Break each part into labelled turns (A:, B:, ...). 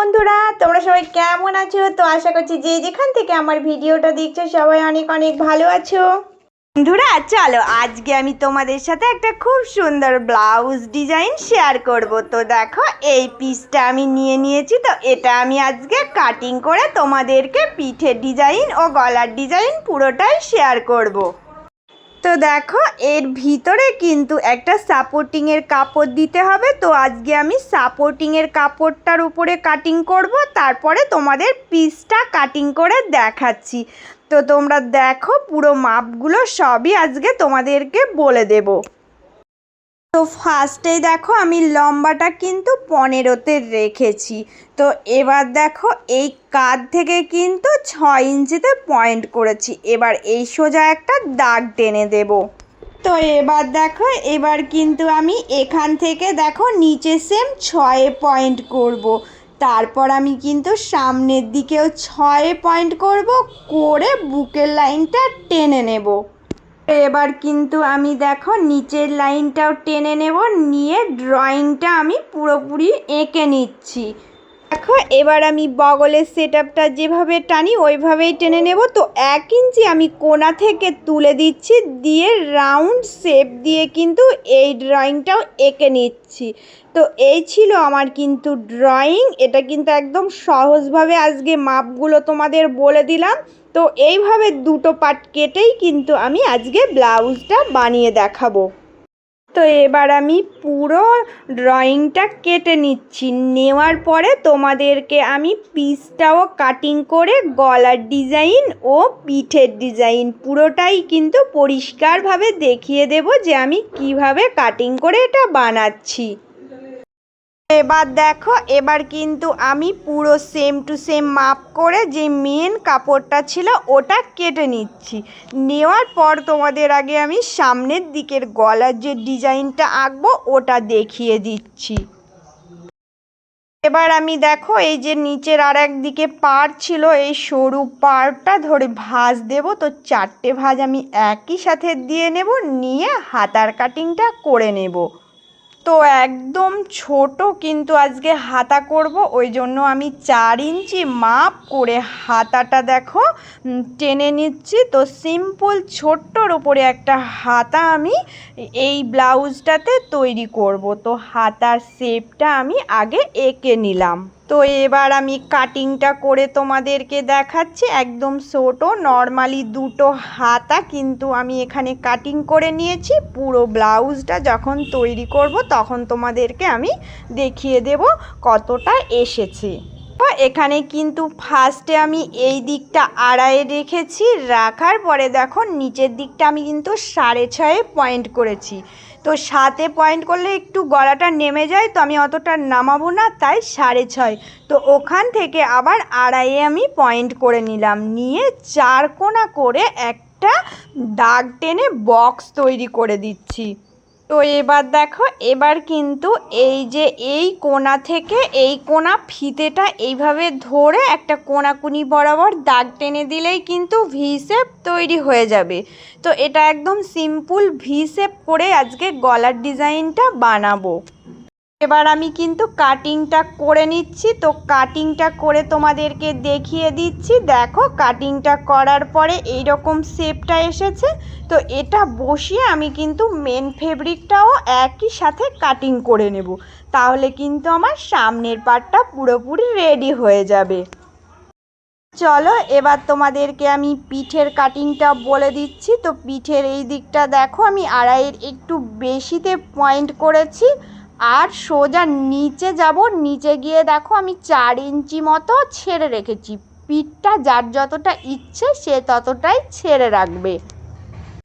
A: বন্ধুরা, তোমরা সবাই কেমন আছো? তো আশা করছি যে যেখান থেকে আমার ভিডিওটা দেখছ, সবাই অনেক অনেক ভালো আছো। বন্ধুরা, চলো, আজকে আমি তোমাদের সাথে একটা খুব সুন্দর ব্লাউজ ডিজাইন শেয়ার করব। তো দেখো, এই পিসটা আমি নিয়ে নিয়েছি। তো এটা আমি আজকে কাটিং করে তোমাদেরকে পিঠের ডিজাইন ও গলার ডিজাইন পুরোটাই শেয়ার করব। তো দেখো, এর ভিতরে কিন্তু একটা সাপোর্টিংয়ের কাপড় দিতে হবে। তো আজকে আমি সাপোর্টিংয়ের কাপড়টার উপরে কাটিং করব, তারপরে তোমাদের পিসটা কাটিং করে দেখাচ্ছি। তো তোমরা দেখো, পুরো মাপগুলো সবই আজকে তোমাদেরকে বলে দেবো। তো ফার্স্টেই দেখো আমি লম্বাটা কিন্তু পনেরোতে রেখেছি। তো এবার দেখো এই কাঁধ থেকে কিন্তু ছয় ইঞ্চিতে পয়েন্ট করেছি। এবার এই সোজা একটা দাগ টেনে দেব। তো এবার দেখো, এবার কিন্তু আমি এখান থেকে দেখো নিচে সেম ছয়ে পয়েন্ট করব। তারপর আমি কিন্তু সামনের দিকেও ছয়ে পয়েন্ট করব, করে বুকের লাইনটা টেনে নেব। এবার কিন্তু আমি দেখো নিচের লাইনটাও টেনে নেব, নিয়ে ড্রয়িংটা আমি পুরোপুরি এঁকে নিচ্ছি। দেখো, এবার আমি বগলের সেট আপটা যেভাবে টানি, ওইভাবেই টেনে নেব। তো এক ইঞ্চি আমি কোনা থেকে তুলে দিচ্ছি, দিয়ে রাউন্ড শেপ দিয়ে কিন্তু এই ড্রয়িংটাও এঁকে নিচ্ছি। তো এই ছিল আমার কিন্তু ড্রয়িং এটা কিন্তু একদম সহজভাবে আজকে মাপগুলো তোমাদের বলে দিলাম। তো এইভাবে দুটো পার্ট কেটেই কিন্তু আমি আজকে ব্লাউজটা বানিয়ে দেখাবো। তো এবার আমি পুরো ড্রয়িংটা কেটে নিচ্ছি। নেওয়ার পরে তোমাদেরকে আমি পিসটাও কাটিং করে গলার ডিজাইন ও পিঠের ডিজাইন পুরোটাই কিন্তু পরিষ্কারভাবে দেখিয়ে দেব যে আমি কীভাবে কাটিং করে এটা বানাচ্ছি। এবার দেখো, এবার কিন্তু আমি পুরো সেম টু সেম মাপ করে যে মেন কাপড়টা ছিল ওটা কেটে নিচ্ছি। নেওয়ার পর তোমাদের আগে আমি সামনের দিকের গলার যে ডিজাইনটা আঁকবো, ওটা দেখিয়ে দিচ্ছি। এবার আমি দেখো, এই যে নিচের আর একদিকে পার ছিল, এই সরু পারটা ধরে ভাঁজ দেব। তো চারটে ভাঁজ আমি একই সাথে দিয়ে নেব, নিয়ে হাতার কাটিংটা করে নেব। তো একদম ছোট, কিন্তু আজকে হাতা করব। ওই জন্য আমি চার ইঞ্চি মাপ করে হাতাটা দেখো টেনে নিচ্ছি। তো সিম্পল ছোট্টর উপরে একটা হাতা আমি এই ব্লাউজটাতে তৈরি করব। তো হাতার শেপটা আমি আগে এঁকে নিলাম। তো এবার আমি কাটিংটা করে তোমাদেরকে দেখাচ্ছি। একদম ছোটো নর্মালি দুটো হাতা কিন্তু আমি এখানে কাটিং করে নিয়েছি। পুরো ব্লাউজটা যখন তৈরি করব তখন তোমাদেরকে আমি দেখিয়ে দেব কতটা এসেছে। এখানে কিন্তু ফার্স্টে আমি এই দিকটা আড়ায়ে রেখেছি, রাখার পরে দেখো নিচের দিকটা আমি কিন্তু সাড়ে ছয়ে পয়েন্ট করেছি। তো সাতে পয়েন্ট করলে একটু গলাটা নেমে যায়, তো আমি অতটা নামাবো না, তাই সাড়ে ছয়। তো ওখান থেকে আবার আড়াইয়ে আমি পয়েন্ট করে নিলাম। নিয়ে চার কোনা করে একটা দাগ টেনে বক্স তৈরি করে দিচ্ছি। তো এবার দেখো, এবার কিন্তু এই যে এই কোনা থেকে এই কোনা ফিতেটা এইভাবে ধরে একটা কোনাকুনি বরাবর দাগ টেনে দিলেই কিন্তু ভি শেপ তৈরি হয়ে যাবে। তো এটা একদম সিম্পল ভি শেপ করে আজকে গলার ডিজাইনটা বানাবো। এবার আমি কিন্তু কাটিংটা করে নিচ্ছি। তো কাটিংটা করে তোমাদেরকে দেখিয়ে দিচ্ছি। দেখো কাটিংটা করার পরে এই রকম শেপটা এসেছে। তো এটা বসিয়ে আমি কিন্তু মেন ফেব্রিকটাও একই সাথে কাটিং করে নেব। তাহলে কিন্তু আমার সামনের পার্টটা পুরোপুরি রেডি হয়ে যাবে। চলো এবার তোমাদেরকে আমি পিঠের কাটিংটা বলে দিচ্ছি। তো পিঠের এই দিকটা দেখো, আমি আড়াইয়ের একটু বেশিতে পয়েন্ট করেছি। আর সোজা নিচে যাব, নিচে গিয়ে দেখো আমি চার ইঞ্চি মতো ছেড়ে রেখেছি। পিঠটা যার যতটা ইচ্ছে সে ততটাই ছেড়ে রাখবে।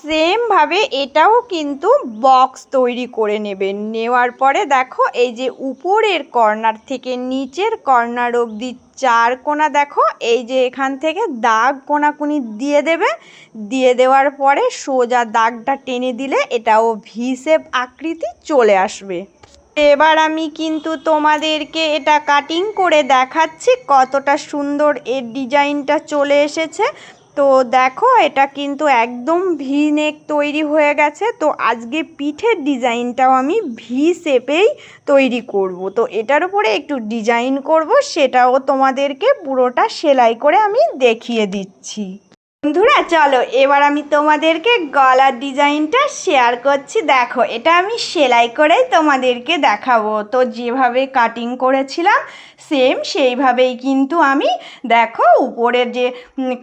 A: সেমভাবে এটাও কিন্তু বক্স তৈরি করে নেবে। নেওয়ার পরে দেখো এই যে উপরের কর্নার থেকে নিচের কর্নার অবধি চার কোনা দেখো, এই যে এখান থেকে দাগ কোনাকুনি দিয়ে দেবে। দিয়ে দেওয়ার পরে সোজা দাগটা টেনে দিলে এটাও ভি আকৃতি চলে আসবে। এবার আমি কিন্তু তোমাদেরকে এটা কাটিং করে দেখাচ্ছি কতটা সুন্দর এর ডিজাইনটা চলে এসেছে। তো দেখো, এটা কিন্তু একদম ভি নেক তৈরি হয়ে গেছে। তো আজকে পিঠের ডিজাইনটাও আমি ভি শেপেই তৈরি করব। তো এটার উপরে একটু ডিজাইন করব, সেটাও তোমাদেরকে পুরোটা সেলাই করে আমি দেখিয়ে দিচ্ছি। বন্ধুরা, চলো এবার আমি তোমাদেরকে গলার ডিজাইনটা শেয়ার করছি। দেখো, এটা আমি সেলাই করেই তোমাদেরকে দেখাবো। তো যেভাবে কাটিং করেছিলাম সেম সেইভাবেই কিন্তু আমি দেখো উপরের যে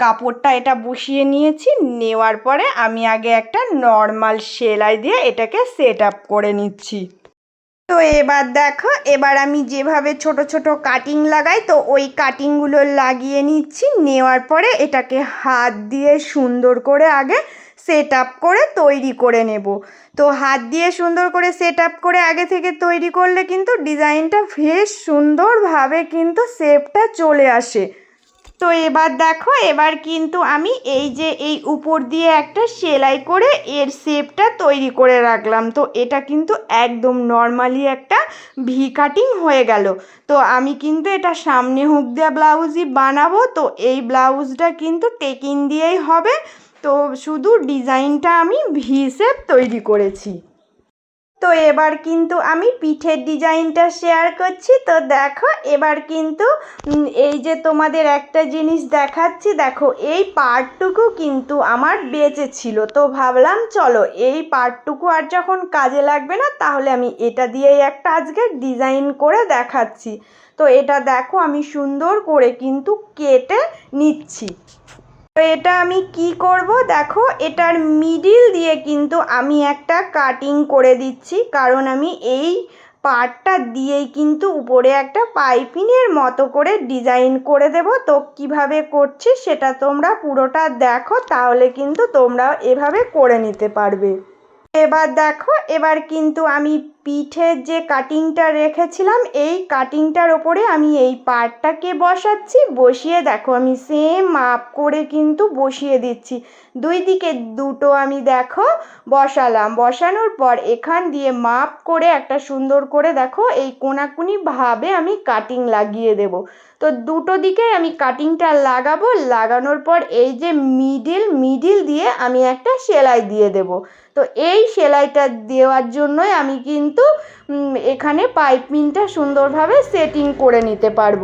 A: কাপড়টা এটা বসিয়ে নিয়েছি। নেওয়ার পরে আমি আগে একটা নর্মাল সেলাই দিয়ে এটাকে সেট আপ করে নিচ্ছি। তো এবার দেখো, এবার আমি যেভাবে ছোট ছোট কাটিং লাগাই, তো ওই কাটিংগুলো লাগিয়ে নিচ্ছি। নেওয়ার পরে এটাকে হাত দিয়ে সুন্দর করে আগে সেট আপ করে তৈরি করে নেব। তো হাত দিয়ে সুন্দর করে সেট আপ করে আগে থেকে তৈরি করলে কিন্তু ডিজাইনটা বেশ সুন্দরভাবে কিন্তু শেপটা চলে আসে। তো এবার দেখো, এবার কিন্তু আমি এই যে এই উপর দিয়ে একটা সেলাই করে এর শেপটা তৈরি করে রাখলাম। তো এটা কিন্তু একদম নর্মালি একটা ভি কাটিং হয়ে গেল। তো আমি কিন্তু এটা সামনে হুক দেওয়া ব্লাউজই বানাবো। তো এই ব্লাউজটা কিন্তু টেকিং দিয়েই হবে। তো শুধু ডিজাইনটা আমি ভি শেপ তৈরি করেছি। তো এবার কিন্তু আমি পিঠের ডিজাইনটা শেয়ার করছি। তো দেখো, এবার কিন্তু এই যে তোমাদের একটা জিনিস দেখাচ্ছি, দেখো, এই পার্টটুকু কিন্তু আমার বেঁচে ছিল। তো ভাবলাম, চলো, এই পার্টটুকু আর যখন কাজে লাগবে না, তাহলে আমি এটা দিয়েই একটা আজকে ডিজাইন করে দেখাচ্ছি। তো এটা দেখো, আমি সুন্দর করে কিন্তু কেটে নিচ্ছি। তো এটা আমি কি করব? দেখো, এটার মিডিল দিয়ে কিন্তু আমি একটা কাটিং করে দিচ্ছি। কারণ আমি এই পার্টটা দিয়েই কিন্তু উপরে একটা পাইপিংয়ের মতো করে ডিজাইন করে দেব। তো কীভাবে করছি সেটা তোমরা পুরোটা দেখো, তাহলে কিন্তু তোমরা এভাবে করে নিতে পারবে। এবার দেখো, এবার কিন্তু আমি পিঠের যে কাটিংটা রেখেছিলাম, এই কাটিংটার ওপরে আমি এই পার্টটাকে বসাচ্ছি। বসিয়ে দেখো, আমি সেম মাপ করে কিন্তু বসিয়ে দিচ্ছি। দুই দিকে দুটো আমি দেখো, বসালাম। বসানোর পর এখান দিয়ে মাপ করে একটা সুন্দর করে দেখো, এই কোনাকুনি ভাবে আমি কাটিং লাগিয়ে দেব। তো দুটো দিকে আমি কাটিংটা লাগাবো। লাগানোর পর এই যে মিডিল মিডিল দিয়ে আমি একটা সেলাই দিয়ে দেব। তো এই সেলাইটা দেওয়ার জন্যই আমি কিন্তু এখানে পাইপিংটা সুন্দরভাবে সেটিং করে নিতে পারব।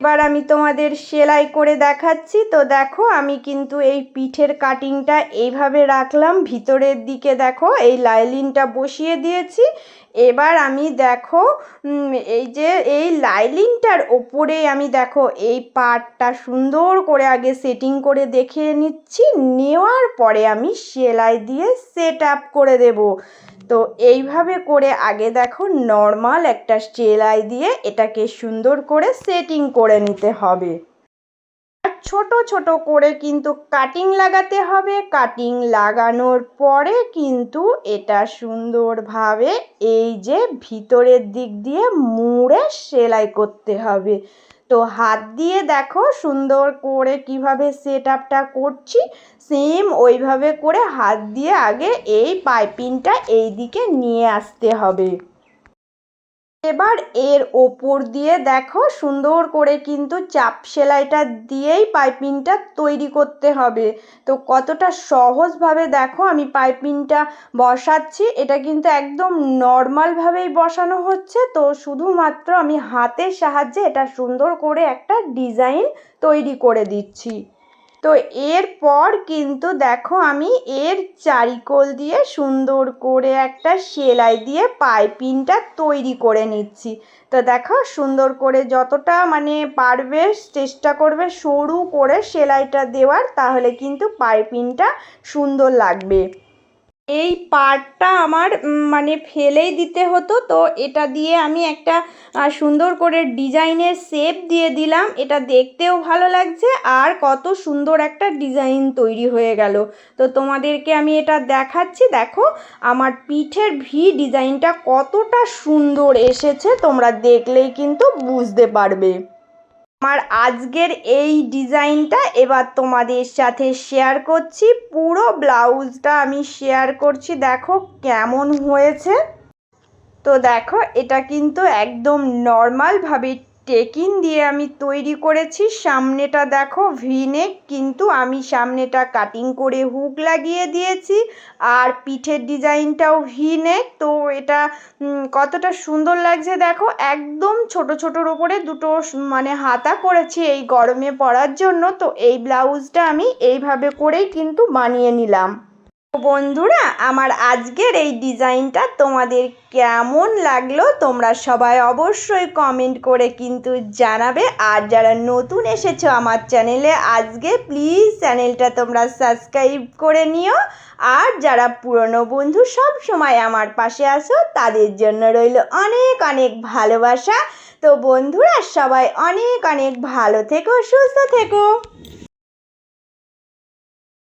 A: এবার আমি তোমাদের সেলাই করে দেখাচ্ছি। তো দেখো, আমি কিন্তু এই পিঠের কাটিংটা এইভাবে রাখলাম। ভিতরের দিকে দেখো, এই লাইলিনটা বসিয়ে দিয়েছি। এবার আমি দেখো এই যে এই লাইলিনটার ওপরে আমি দেখো, এই পার্টটা সুন্দর করে আগে সেটিং করে দেখে নিচ্ছি। নেওয়ার পরে আমি সেলাই দিয়ে সেট আপ করে দেব। তো এইভাবে করে আগে দেখো নর্মাল একটা সেলাই দিয়ে এটাকে সুন্দর করে সেটিং করে নিতে হবে। ছোট ছোট করে কিন্তু কাটিং লাগাতে হবে। কাটিং লাগানোর পরে কিন্তু এটা সুন্দরভাবে এই যে ভিতরের দিক দিয়ে মুড়ে সেলাই করতে হবে। তো হাত দিয়ে দেখো সুন্দর করে কীভাবে সেট আপটা করছি। সেম ওইভাবে করে হাত দিয়ে আগে এই পাইপিংটা এই দিকে নিয়ে আসতে হবে। এবার এর ওপর দিয়ে দেখো সুন্দর করে কিন্তু চাপ সেলাইটা দিয়েই পাইপিংটা তৈরি করতে হবে। তো কতটা সহজভাবে দেখো আমি পাইপিংটা বসাচ্ছি, এটা কিন্তু একদম নর্মালভাবেই বসানো হচ্ছে। তো শুধুমাত্র আমি হাতের সাহায্যে এটা সুন্দর করে একটা ডিজাইন তৈরি করে দিচ্ছি। তো এরপর কিন্তু দেখো আমি এর চারিকোল দিয়ে সুন্দর করে একটা সেলাই দিয়ে পাইপিনটা তৈরি করে নিচ্ছি। তো দেখো সুন্দর করে যতটা মানে পারবে চেষ্টা করবে সরু করে সেলাইটা দেওয়ার, তাহলে কিন্তু পাইপিনটা সুন্দর লাগবে। এই পার্টটা আমার মানে ফেলেই দিতে হতো। তো এটা দিয়ে আমি একটা সুন্দর করে ডিজাইনের শেপ দিয়ে দিলাম। এটা দেখতেও ভালো লাগছে আর কত সুন্দর একটা ডিজাইন তৈরি হয়ে গেল। তো তোমাদেরকে আমি এটা দেখাচ্ছি। দেখো, আমার পিঠের ভি ডিজাইনটা কতটা সুন্দর এসেছে। তোমরা দেখলেই কিন্তু বুঝতে পারবে। আমার আজকের এই ডিজাইনটা এবার তোমাদের সাথে শেয়ার করছি। পুরো ব্লাউজটা আমি শেয়ার করছি। দেখো কেমন হয়েছে। তো দেখো, এটা কিন্তু একদম নর্মালভাবে টেকিন দিয়ে আমি তৈরি করেছি। সামনেটা দেখো, ভিনেক, কিন্তু আমি সামনেটা কাটিং করে হুক লাগিয়ে দিয়েছি। আর পিঠের ডিজাইনটাও ভিনেক, তো এটা কতটা সুন্দর লাগছে দেখো। একদম ছোট ছোটোর ওপরে দুটো মানে হাতা করেছি এই গরমে পরার জন্য। তো এই ব্লাউজটা আমি এইভাবে করেই কিন্তু বানিয়ে নিলাম। বন্ধুরা, আমার আজকের এই ডিজাইনটা তোমাদের কেমন লাগল তোমরা সবাই অবশ্যই কমেন্ট করে কিন্তু জানাবে। আর যারা নতুন এসেছ আমার চ্যানেলে, আজকে প্লিজ চ্যানেলটা তোমরা সাবস্ক্রাইব করে নিও। আর যারা পুরনো বন্ধু, সব সময় আমার পাশে আসো তাদের জন্য রইল অনেক অনেক ভালোবাসা। তো বন্ধুরা, সবাই অনেক অনেক ভালো থেকো, সুস্থ থেকো।